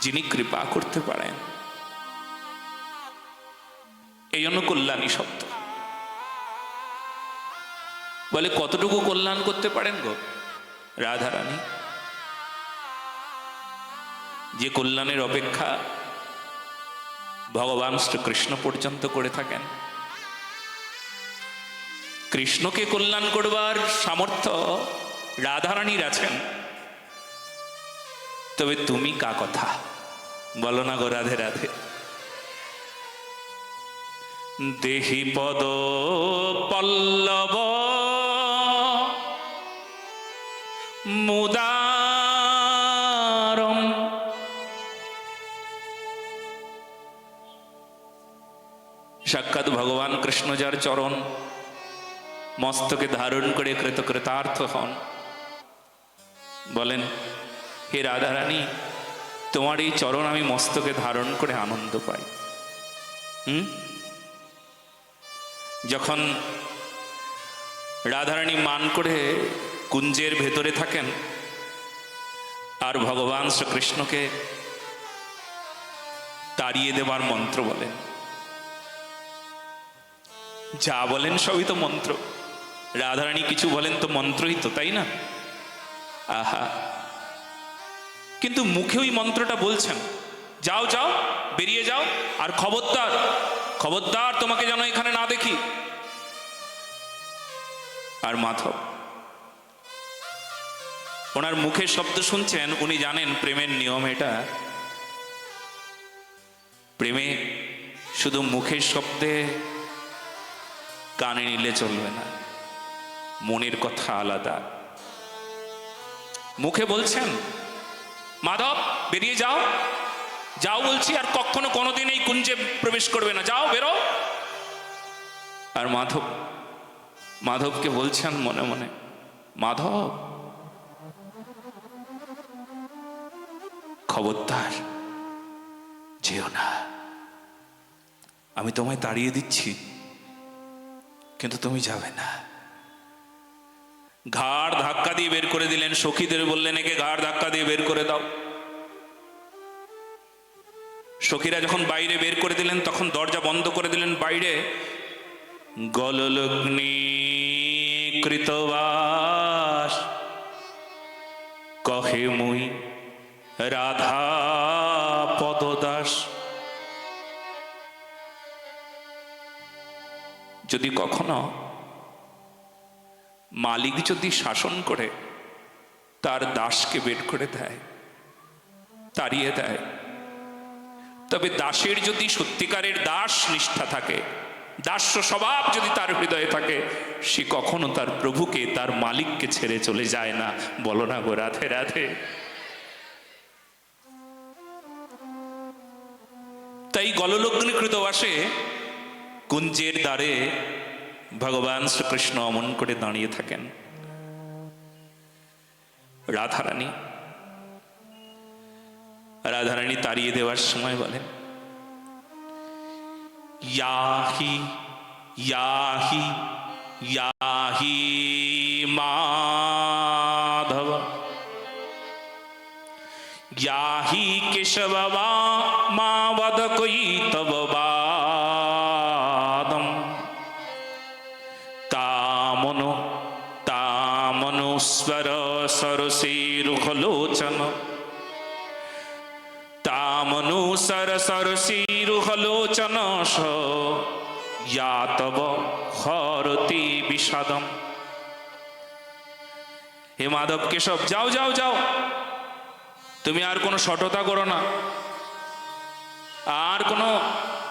যিনি কৃপা করতে পারেন। এই জন্য কল্যাণী শব্দ বলে, কতটুকু কল্যাণ করতে পারেন গো, রাধারানী? যে কল্যাণের অপেক্ষা ভগবান শ্রীকৃষ্ণ পর্যন্ত করে থাকেন। কৃষ্ণকে কল্যাণ করবার সামর্থ্য রাধারানীর আছেন। তবে তুমি কা কথা? বলো না গো রাধে রাধে। দেহি পদ পল্লব, মুদারম। সাক্ষাৎ ভগবান কৃষ্ণ যার চরণ, মস্তকে ধারণ করে কৃতকৃতার্থ হন। বলেন হে রাধারানী, তোমার এই চরণ আমি মস্তকে ধারণ করে আনন্দ পাই। হুম? যখন রাধারানী মান করে কুঞ্জের ভেতরে থাকেন, আর ভগবান শ্রীকৃষ্ণকে তাড়িয়ে দেবার মন্ত্র বলেন। যা বলেন সবই তো মন্ত্র। রাধারানী কিছু বলেন তো মন্ত্রই তো, তাই না? আহা! কিন্তু মুখে ওই মন্ত্রটা বলছেন, যাও যাও, বেরিয়ে যাও, আর খবরদার খবরদার তোমাকে যেন এখানে না দেখি। আর মাধব, ওনার মুখের শব্দ শুনছেন, উনি জানেন প্রেমের নিয়ম এটা। প্রেমে শুধু মুখের শব্দে কানে নিলে চলবে না, মনের কথা আলাদা। মুখে বলছেন মাধব, বেরিয়ে যাও। যাও বলছি, আর কখনো কোনোদিন এই কুঞ্জে প্রবেশ করবে না। যাও, বেরো। আর মাধব, মাধবকে বলছেন মনে মনে, মাধব, খবরদার, যেও না। আমি তোমায় তাড়িয়ে দিচ্ছি, কিন্তু তুমি যাবে না। ঘাড় ধাক্কা দিয়ে বের করে দিলেন। সখীদের বললেন, একে ঘাড় ধাক্কা দিয়ে বের করে দাও। সখীরা যখন বাইরে বের করে দিলেন, তখন দরজা বন্ধ করে দিলেন। বাইরে, গললগ্নি কৃতবাস, কহে মুই রাধা পদদাস। যদি কখনো মালিক যদি শাসন করে, তার দাসকে বের করে দেয়, তাড়িয়ে দেয়। তবে দাসের যদি সত্যিকারের দাস নিষ্ঠা থাকে, দাস্য স্বভাব যদি তার হৃদয়ে থাকে, সে কখনো তার প্রভুকে, তার মালিককে ছেড়ে চলে যায় না। বলো না গো রাধে রাধে। তাই গললগ্নিকৃত বাসে কুঞ্জের দ্বারে ভগবান শ্রীকৃষ্ণ অমন করে দাঁড়িয়ে থাকেন। রাধারানী রাধারানী তাড়িয়ে দেওয়ার সময় বলেন, ইয়াহি ইয়াহি ইয়াহি মাধব। ইয়াহি কেশব ইয়াতব হরতি বিষাদম। হে মাধব কেশব, যাও যাও যাও। তুমি আর কোনো সঠতা করো না। আর কোনো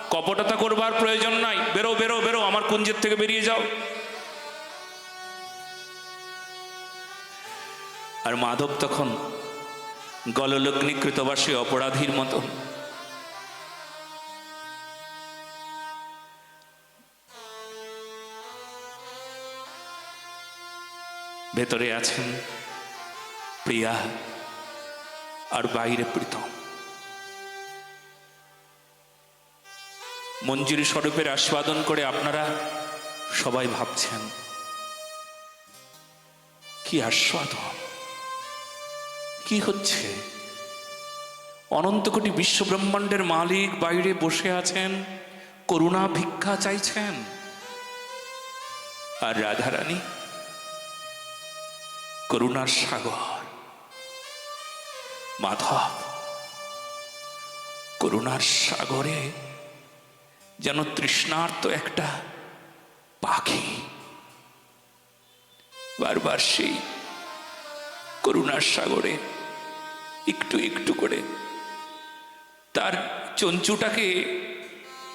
কপটতা করবার প্রয়োজন নাই। বেরো বেরো বেরো, আমার কুঞ্জের থেকে বেরিয়ে যাও। আর মাধব তখন গললগ্নিকৃতবাসী অপরাধীর মতো ভেতরে আছেন প্রিয়া আর বাইরে প্রীতম। মঞ্জুরি স্বরূপের আস্বাদন করে আপনারা সবাই ভাবছেন, কি আস্বাদন, কি হচ্ছে? অনন্ত কোটি বিশ্বব্রহ্মাণ্ডের মালিক বাইরে বসে আছেন, করুণা ভিক্ষা চাইছেন। আর রাধারানী করুণার সাগর। মাধব, করুণার সাগরে যেন তৃষ্ণার্ত একটা পাখি। বারবার সেই করুণার সাগরে একটু একটু করে তার চঞ্চুটাকে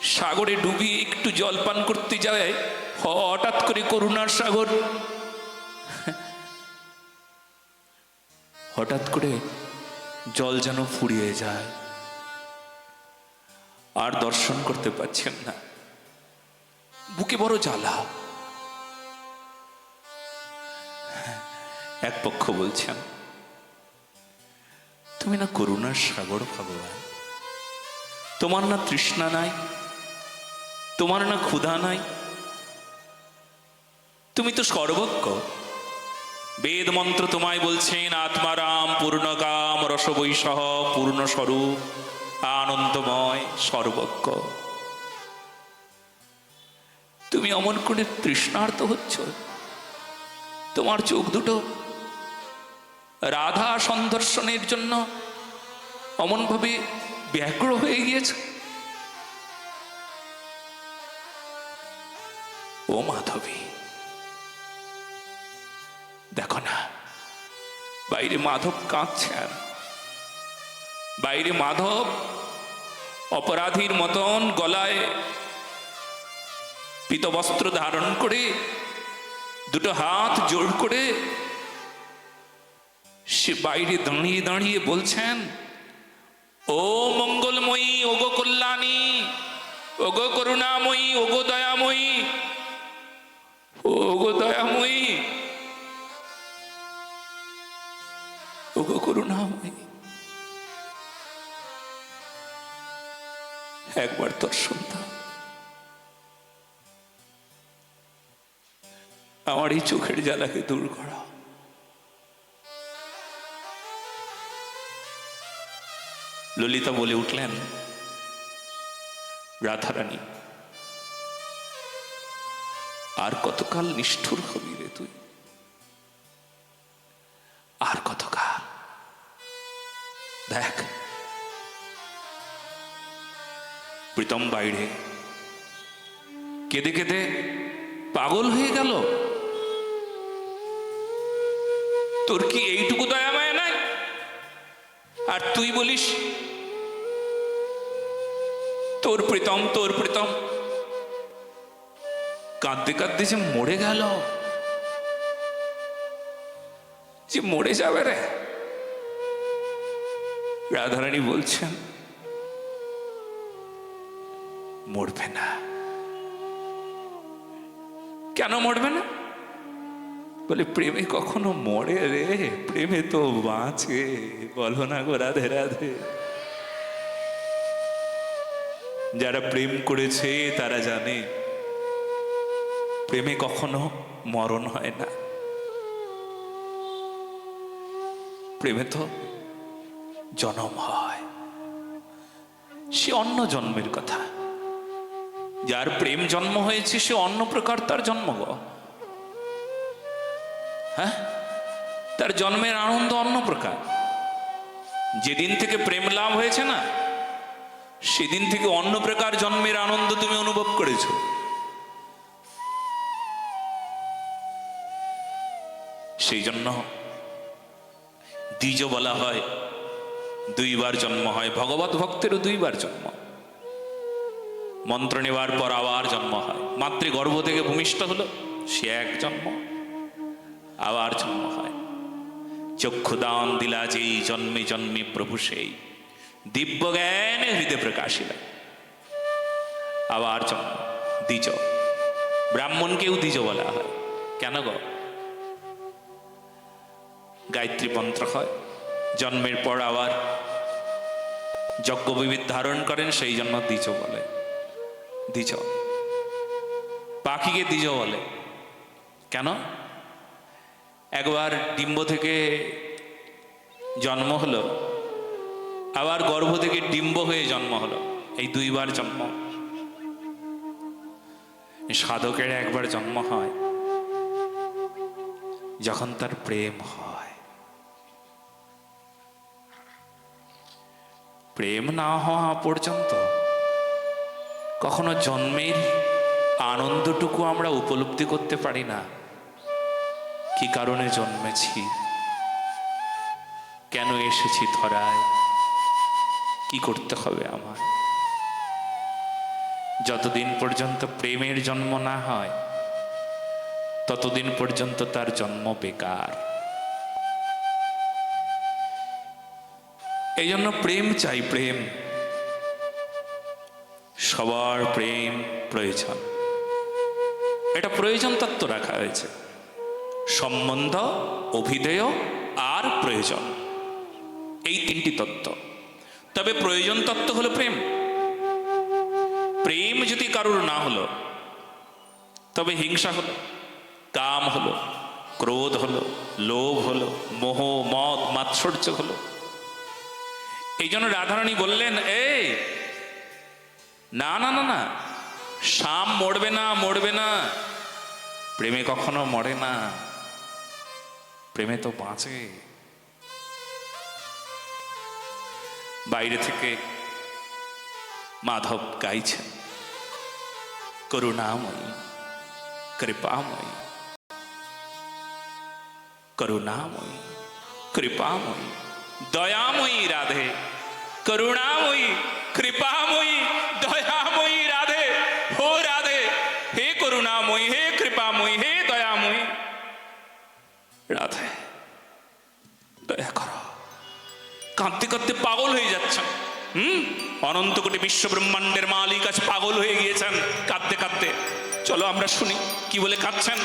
সাগরে ডুবিয়ে একটু জলপান করতে যায়। হঠাৎ করে করুণার সাগর হঠাৎ করে জল যেন ফুরিয়ে যায়। আর দর্শন করতে পারছেন না। বুকে বড় জ্বালা। এক পক্ষ বলছেন, তুমি না করুণার সাগর, ভগবান? তোমার না তৃষ্ণা নাই? তোমার না ক্ষুধা নাই? তুমি তো সর্বজ্ঞ। বেদ মন্ত্র তোমায় বলছেন, আত্মারাম পূর্ণকাম রসবৈসহ পূর্ণ স্বরূপ আনন্দময় সর্বজ্ঞ। তুমি অমন করে তৃষ্ণার্ত হচ্ছ। তোমার চোখ দুটো রাধা সন্দর্শনের জন্য অমনভাবে ব্যাগ্র হয়ে গিয়েছে। ও মাধবী দেখো না, বাইরে মাধব কাঁদছেন বাইরে মাধব অপরাধীর মতন গলায় পিতবস্ত্র ধারণ করে, দুটো হাত জোর করে সে বাইরে দাঁড়িয়ে দাঁড়িয়ে বলছেন, ও মঙ্গলময়ী, ওগো কল্যাণী, ওগো করুণাময়ী, ওগো দয়াময়ী ওগো দয়াময়ী ওগো করুণাময়ী একবার তোর শুনতাম। আমার এই চোখের জ্বালাকে দূর করা। ললিতা বলে উঠলেন, রাধারানী, আর কতকাল নিষ্ঠুর হবি রে তুই? প্রীতম বাইরে। কেঁদে কেঁদে পাগল হয়ে গেল। তোর কি এইটুকু দয়া মায়া নাই? আর তুই বলিস, তোর প্রীতম তোর প্রীতম। কাঁদতে কাঁদতে যে মরে গেল। যে মরে যাবে রে। রাধারানী বলছেন মরবে না। কেন মরবে না? বলে, প্রেমে কখনো মরে রে, প্রেমে তো বাঁচে। বলো না গো রাধে রাধে। যারা প্রেম করেছে, তারা জানে, প্রেমে কখনো মরণ হয় না। প্রেমে তো জনম হয়। সে অন্য জন্মের কথা। যার প্রেম জন্ম হয়েছে, সে অন্য প্রকার তার জন্ম গো। হ্যাঁ? তার জন্মের আনন্দ অন্য প্রকার। যেদিন থেকে প্রেম লাভ হয়েছে না, সেদিন থেকে অন্য প্রকার জন্মের আনন্দ তুমি অনুভব করেছ। সেই জন্য দ্বিজ বলা হয়, দুইবার জন্ম হয়, ভগবত ভক্তেরও দুইবার জন্ম। মন্ত্র নেওয়ার পর আবার জন্ম হয়। মাতৃগর্ভ থেকে ভূমিষ্ঠ হলো, সে এক জন্ম, আবার জন্ম হয়। চক্ষুদান দিলা যেই জন্মে জন্মে প্রভু সেই। দিব্য জ্ঞানে হৃদয় প্রকাশিল। আবার জন্ম, দ্বিজ। ব্রাহ্মণকেও দ্বিজ বলা হয়। কেন গো? গায়ত্রী মন্ত্র হয়, জন্মের পর আবার যজ্ঞবিবিধ ধারণ করেন, সেই জন্য দ্বিজ বলে। দ্বিজ পাখিকে দ্বিজ বলে। কেন? একবার ডিম্ব থেকে জন্ম হলো, আবার গর্ভ থেকে ডিম্ব হয়ে জন্ম হলো। এই দুইবার জন্ম। সাধকের একবার জন্ম হয়, যখন তার প্রেম হয়। প্রেম না হওয়া পর্যন্ত কখনো জন্মের আনন্দটুকু আমরা উপলব্ধি করতে পারি না। কি কারণে জন্মেছি? কেন এসেছি ধরায়? কি করতে হবে আমার যতদিন পর্যন্ত প্রেমের জন্ম না হয়, ততদিন পর্যন্ত তার জন্ম বেকার। এই জন্য প্রেম চাই প্রেম। সবার প্রেম প্রয়োজন। এটা প্রয়োজন তত্ত্ব রাখা হয়েছে। সম্বন্ধ, অভিধেয় আর প্রয়োজন। এই তিনটি তত্ত্ব। তবে প্রয়োজন তত্ত্ব হলো প্রেম। প্রেম যদি কারোর না হলো, তবে হিংসা হলো, কাম হলো, ক্রোধ হলো, লোভ হলো, মোহ, মদ, মাৎসর্য হলো। এই জন্য রাধারানী বললেন, এই না না না না। শাম মরবে না মরবে না। প্রেমে কখনো মরে না। প্রেমে তো বাঁচে। বাইরে থেকে মাধব গাইছেন করুণাময়ী, কৃপাময়ী। করুণাময়ী, কৃপাময়ী। দয়াময়ী রাধে। করুণাময়ী, কৃপাময়ী দয়াময়ী রাধে হো রাধে হে করুণাময়ী হে কৃপাময়ী হে দয়াময়ী রাধে, দয়া করো। কাঁদতে কাঁদতে পাগল হয়ে যাচ্ছেন। হুম? অনন্ত কোটি বিশ্ব মালিক আজ পাগল হয়ে গিয়েছেন। কাঁদতে কাঁদতে। চলো আমরা শুনি, কি বলে কাঁদছেন?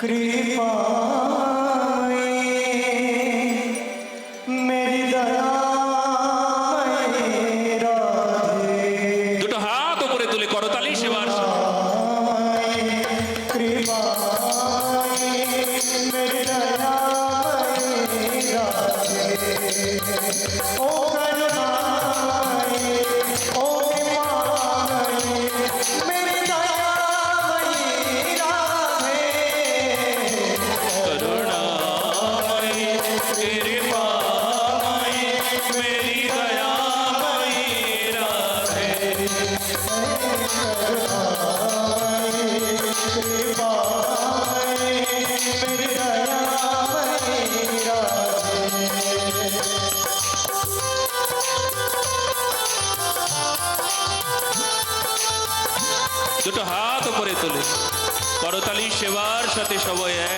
কৃপা ओ সেবার সাথে সবাই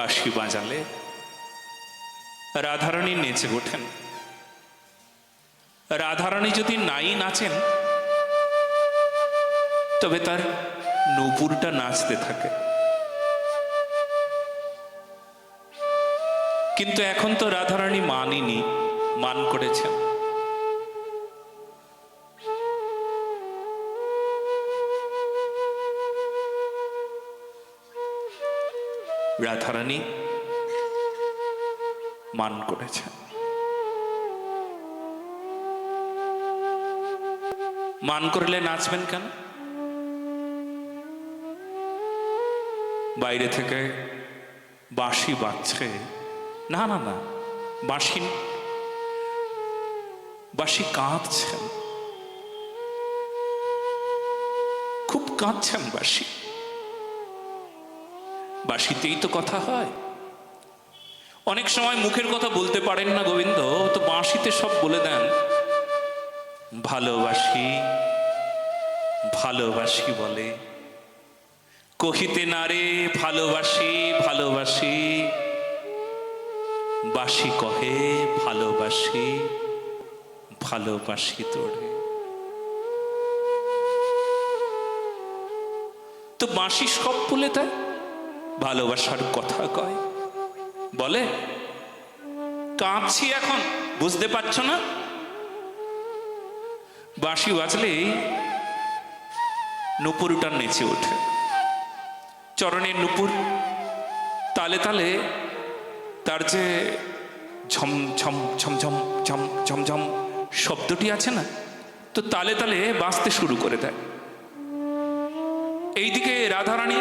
বাঁশি বাজালে। রাধারানী নেচে ওঠেন। রাধারানী যদি নাই নাচেন, তবে তার নূপুরটা নাচতে থাকে। কিন্তু এখন তো রাধারানী মানিনি, মান করেছেন। রাধারানী মান করেছেন মান করলে নাচবেন কেন? বাইরে থেকে বাঁশি বাজছে। না না না, বাঁশি বাঁশি কাঁদছেন। খুব কাঁদছেন বাঁশি। বাঁশিতেই তো কথা হয়। অনেক সময় মুখের কথা বলতে পারেন না গোবিন্দ, তো বাঁশিতে সব বলে দেন, ভালোবাসি ভালোবাসি বলে। কহিতে না রে, ভালোবাসি ভালোবাসি। বাসি কহে, ভালোবাসি ভালোবাসি তোরে। তো বাঁশি সব বলে দেয়। ভালোবাসার কথা কয়। বলে, কাঁদছি এখন, বুঝতে পারছ না? বাঁশি বাজলেই নুপুরটা নেচে ওঠে। চরণের নুপুর তালে তালে তার যে ঝম ঝম ঝমঝম ঝম ঝমঝম শব্দটি আছে না, তো তালে তালে বাঁচতে শুরু করে দেয়। এইদিকে রাধারানী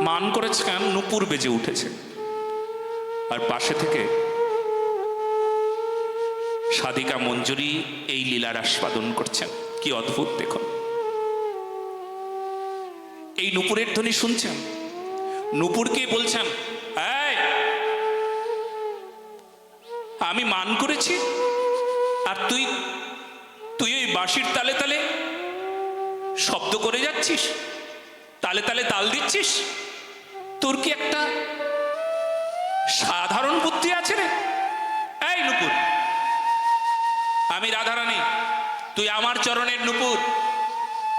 মান করেছে কেন? নুপুর বেজে উঠেছে। আর পাশে থেকে সাদিকা মঞ্জুরি এই লীলার আস্বাদন করছেন। কি অদ্ভুত দেখুন। এই নুপুরের ধ্বনি শুনছেন? নুপুরকে বলছেন "এই, আমি মান করেছি আর তুই তুই ওই বাঁশির তালে তালে শব্দ করে যাচ্ছিস তালে তালে তাল দিচ্ছিস? তোর কি একটা সাধারণ বুদ্ধি আছে রে? এই নুপুর, আমি রাধারানী, তুই আমার চরণের নুপুর,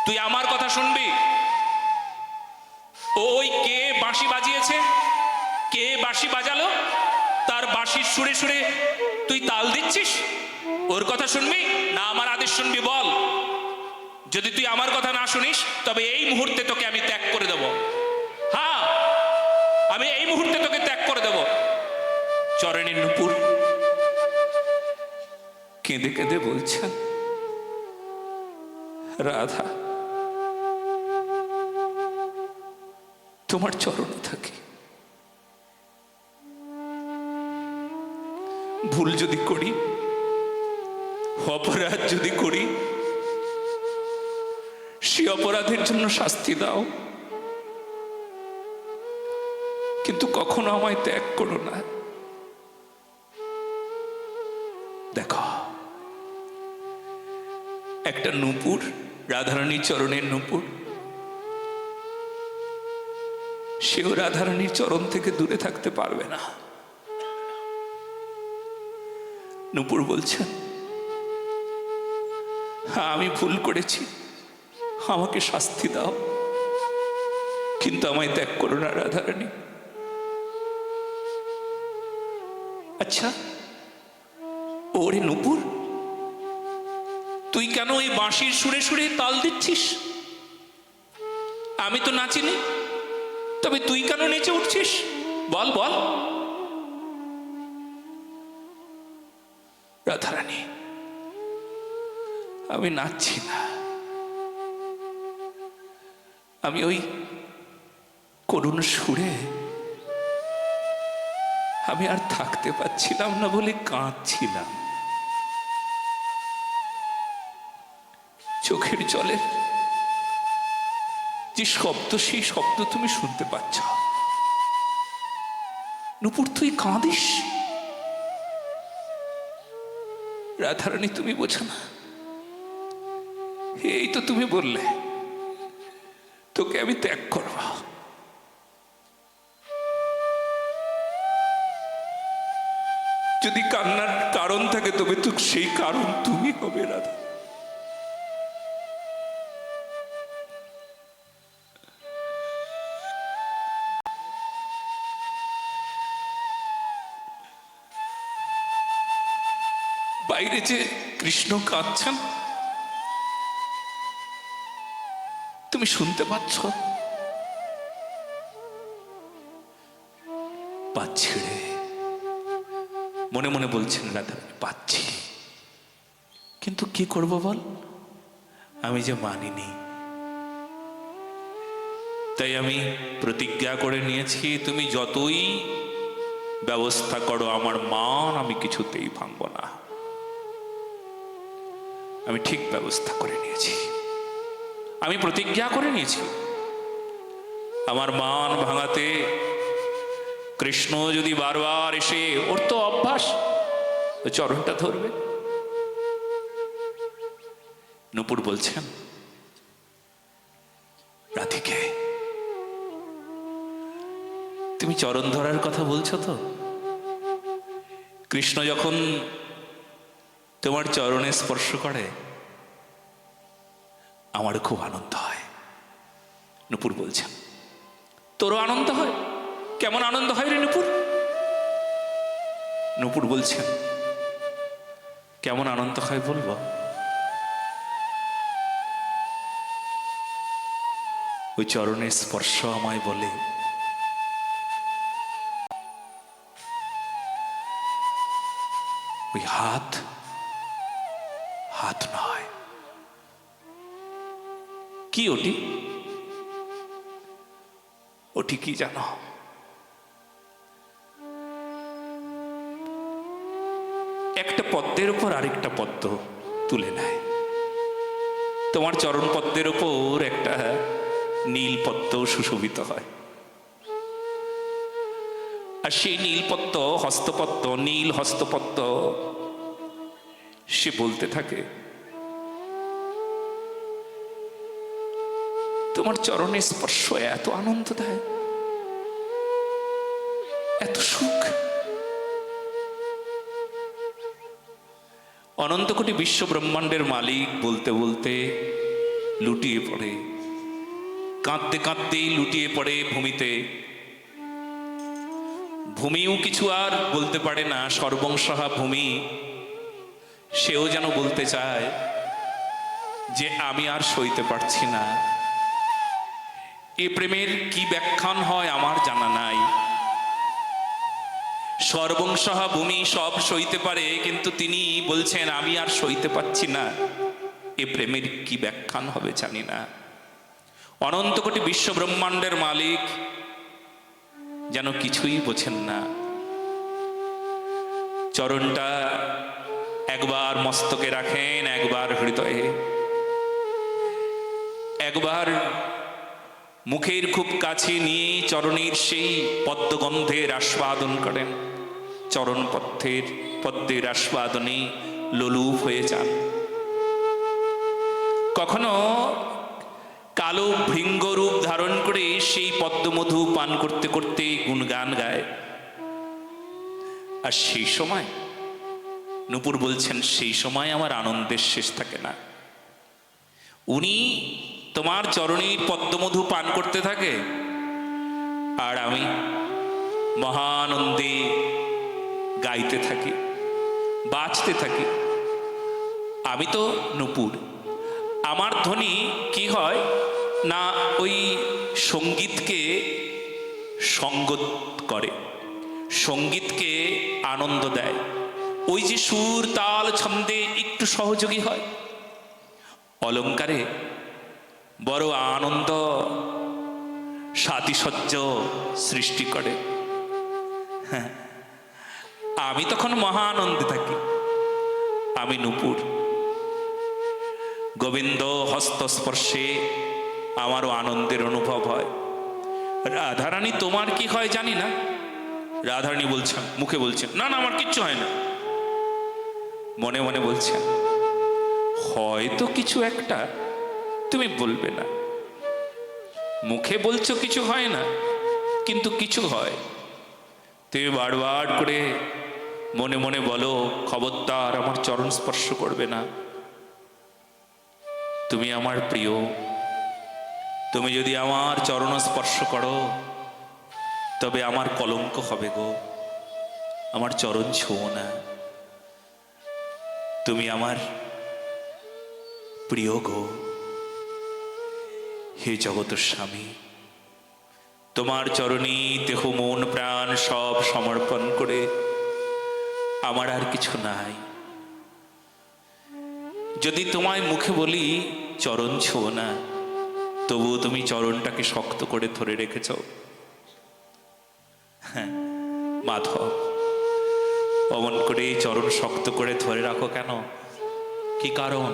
তুই আমার কথা শুনবি? ওই কে বাঁশি বাজিয়েছে? কে বাঁশি বাজালো? তার বাঁশির সুরে সুরে তুই তাল দিচ্ছিস? ওর কথা শুনবি? না, আমার আদেশ শুনবি, বল। যদি তুই আমার কথা না শুনিস, তবে এই মুহূর্তে তোকে আমি ত্যাগ করে দেব। আমি এই মুহূর্তে তোকে ত্যাগ করে দেব। চরণের নুপুর। কেঁদে কেঁদে বলছেন, রাধা, তোমার চরণে থাকি। ভুল যদি করি, অপরাধ যদি করি, সে অপরাধের জন্য শাস্তি দাও। কখনো আমায় ত্যাগ করো না। দেখো, একটা নূপুর, রাধারানীর চরণের নূপুর, সেও রাধারানীর চরণ থেকে দূরে থাকতে পারবে না। নূপুর বলছেন হ্যাঁ আমি ভুল করেছি, আমাকে শাস্তি দাও। কিন্তু আমায় ত্যাগ করো না, রাধারানী। আচ্ছা ওরে নূপুর, তুই কেন ওই বাঁশির সুরে সুরে তাল দিচ্ছিস? আমি তো নাচিনি, তবে তুই কেন নেচে উঠছিস? বল বল। রাধারানী, আমি নাচছি না। আমি ওই করুণ সুরে আমি আর থাকতে পারছিলাম না বলে কাঁদছিলাম। চোখের জলের যে শব্দ, সেই শব্দ তুমি শুনতে পাচ্ছ। নুপুর, তুই কাঁদিস? রাধারানী, তুমি বোঝো না। এই তো তুমি বললে, তোকে আমি ত্যাগ করব। যদি কান্নার কারণ থাকে, তবে তো সেই কারণ তুমি হবে, রাধা। বাইরে যে কৃষ্ণ কাঁদছেন, তুমি শুনতে পাচ্ছ? মনে মনে বলছেন, রাধা পাচ্ছি। কিন্তু কি করব বল? আমি যে মানিনি। তাই আমি প্রতিজ্ঞা করে নিয়েছি, তুমি যতই ব্যবস্থা করো, আমার মান আমি কিছুতেই ভাঙব না। আমি ঠিক ব্যবস্থা করে নিয়েছি। আমি প্রতিজ্ঞা করে নিয়েছি। আমার মান ভাঙাতে কৃষ্ণ যদি বারবার এসে ওর তো অভ্যাস চরণটা ধরবে। নুপুর বলছেন, রাধিকে, তুমি চরণ ধরার কথা বলছো তো? কৃষ্ণ যখন তোমার চরণে স্পর্শ করে, আমার খুব আনন্দ হয়, নুপুর বলছেন। তোরও আনন্দ হয়? কেমন আনন্দ হয় রে নুপুর? নুপুর বলছেন কেমন আনন্দ হয় বলব? ওই চরণের স্পর্শ আমায় বলে, ওই হাত হাত নয়। কি ওটি? ওটি কি জানো? উপর আরেকটা পদ্ম তুলে নেয়। তোমার চরণ পদ্মের উপর একটা নীল পদ্ম সুশোভিত হয়। আর সেই নীলপদ্ম হস্তপদ্ম নীল হস্তপদ্ম সে বলতে থাকে, তোমার চরণে স্পর্শ এত আনন্দ দেয় এত সুখ অনন্ত কোটি বিশ্ব ব্রহ্মাণ্ডের মালিক বলতে বলতে লুটিয়ে পড়ে। কাঁদতে কাঁদতেই লুটিয়ে পড়ে ভূমিতে। ভূমিও কিছু আর বলতে পারে না সর্বংসহা ভূমি। সেও যেন বলতে চায় যে আমি আর সইতে পারছি না। এ প্রেমের কি ব্যাখ্যান হয় আমার জানা নাই। সর্বংসহা ভূমি সব সইতে পারে, কিন্তু তিনি বলছেন, আমি আর সইতে পারছি না। এ প্রেমের কি ব্যাখ্যান হবে জানি না। অনন্ত কোটি বিশ্ব ব্রহ্মাণ্ডের মালিক যেন কিছুই বোঝেন না। চরণটা একবার মস্তকে রাখেন, একবার হৃদয়ে। একবার মুখের খুব কাছে নিয়ে চরণের সেই পদ্মগন্ধের আস্বাদন করেন। চরণ পথের পদ্মের আস্বাদনে লোলুপ হয়ে যান। কখনো কালো ভৃঙ্গ রূপ ধারণ করে সেই পদ্মমধু পান করতে করতে গুণগান গায়। আর সেই সময়, নুপুর বলছেন, সেই সময় আমার আনন্দের শেষ থাকে না। উনি তোমার চরণীর পদ্মমধু পান করতে থাকে। আর আমি মহানন্দে গাইতে থাকি বাঁচতে থাকি। আমি তো নুপুর। আমার ধ্বনি কি হয় না ওই সঙ্গীতকে সঙ্গত করে, সঙ্গীতকে আনন্দ দেয়? ওই যে সুর, তাল, ছন্দে একটু সহযোগী হয়? অলঙ্কারে বড় আনন্দ সাতিশয্য সৃষ্টি করে। হ্যাঁ আমি তখন মহা আনন্দে থাকি। আমি নুপুর। গোবিন্দ হস্তস্পর্শে আমারও আনন্দের অনুভব হয়। রাধারানী, তোমার কি হয় জানি না? রাধারানী বলছেন, মুখে বলছেন, না না, আমার কিচ্ছু হয় না। মনে মনে বলছেন, হয়তো কিছু একটা তুমি বলবে না। মুখে বলছো কিছু হয় না, কিন্তু কিছু হয়। তুমি বারবার করে মনে মনে বলো, খবরদার আমার চরণ স্পর্শ করবে না। তুমি আমার প্রিয়। তুমি যদি আমার চরণ স্পর্শ করো, তবে আমার কলঙ্ক হবে গো। আমার চরণ ছোঁও না। তুমি আমার প্রিয় গো। হে জগত স্বামী। তোমার চরণী দেহ, মন, প্রাণ সব সমর্পণ করে। আমার আর কিছু নাই। যদি তোমায় মুখে বলি, চরণ ছোঁও না। তবুও তুমি চরণটাকে শক্ত করে ধরে রেখেছ। হ্যাঁ মাধব, অমন করে চরণ শক্ত করে ধরে রাখো কেন? কি কারণ?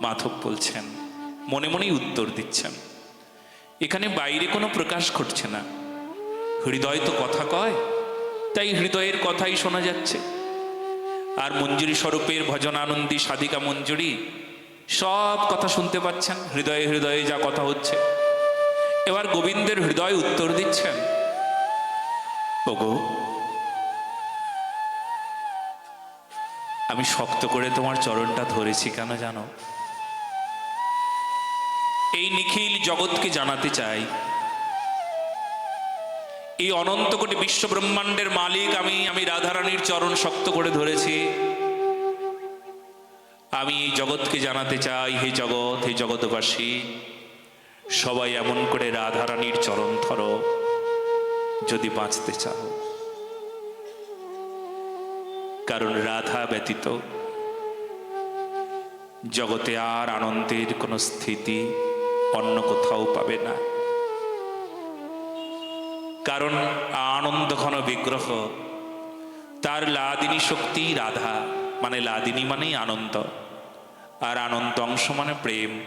মাধব বলছেন, মনে মনেই উত্তর দিচ্ছেন। এখানে বাইরে কোনো প্রকাশ ঘটছে না। হৃদয় তো কথা কয়, তাই হৃদয়ের কথাই শোনা যাচ্ছে। আর মঞ্জুরি স্বরূপের ভজনানন্দী সাধিকা মঞ্জুরি সব কথা শুনতে পাচ্ছেন, হৃদয়ে হৃদয়ে যা কথা হচ্ছে। এবার গোবিন্দের হৃদয় উত্তর দিচ্ছেন। ওগো, আমি শক্ত করে তোমার চরণটা ধরেছি কেন জানো? এই নিখিল জগৎকে জানাতে চাই। এই অনন্ত কোটি বিশ্ব ব্রহ্মাণ্ডের মালিক আমি আমি রাধারানীর চরণ শক্ত করে ধরেছি। আমি এই জগৎকে জানাতে চাই, হে জগৎ, হে জগৎবাসী, সবাই এমন করে রাধারানীর চরণ ধরো, যদি বাঁচতে চাও। কারণ রাধা ব্যতীত জগতে আর আনন্দের কোনো স্থিতি অন্য কোথাও পাবে না। কারণ আনন্দ ঘন বিগ্রহ, তার লাদিনী শক্তি রাধা মানে লাদিনী মানেই আনন্দ, আর আনন্দ অংশ মানে প্রেম।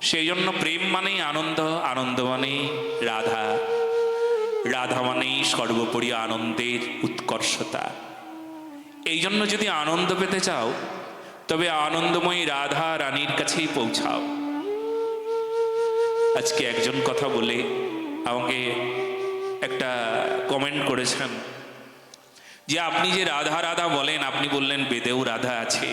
সেই জন্য প্রেম মানেই আনন্দ আনন্দ মানেই রাধা। রাধা মানেই সর্বোপরি আনন্দের উৎকর্ষতা। এই জন্য যদি আনন্দ পেতে চাও, তবে আনন্দময়ী রাধা রানীর কাছেই পৌঁছাও। আজকে একজন কথা বলে আমাকে একটা কমেন্ট করেছেন যে, আপনি যে রাধা রাধা বলেন, আপনি বললেন বেদেও রাধা আছে।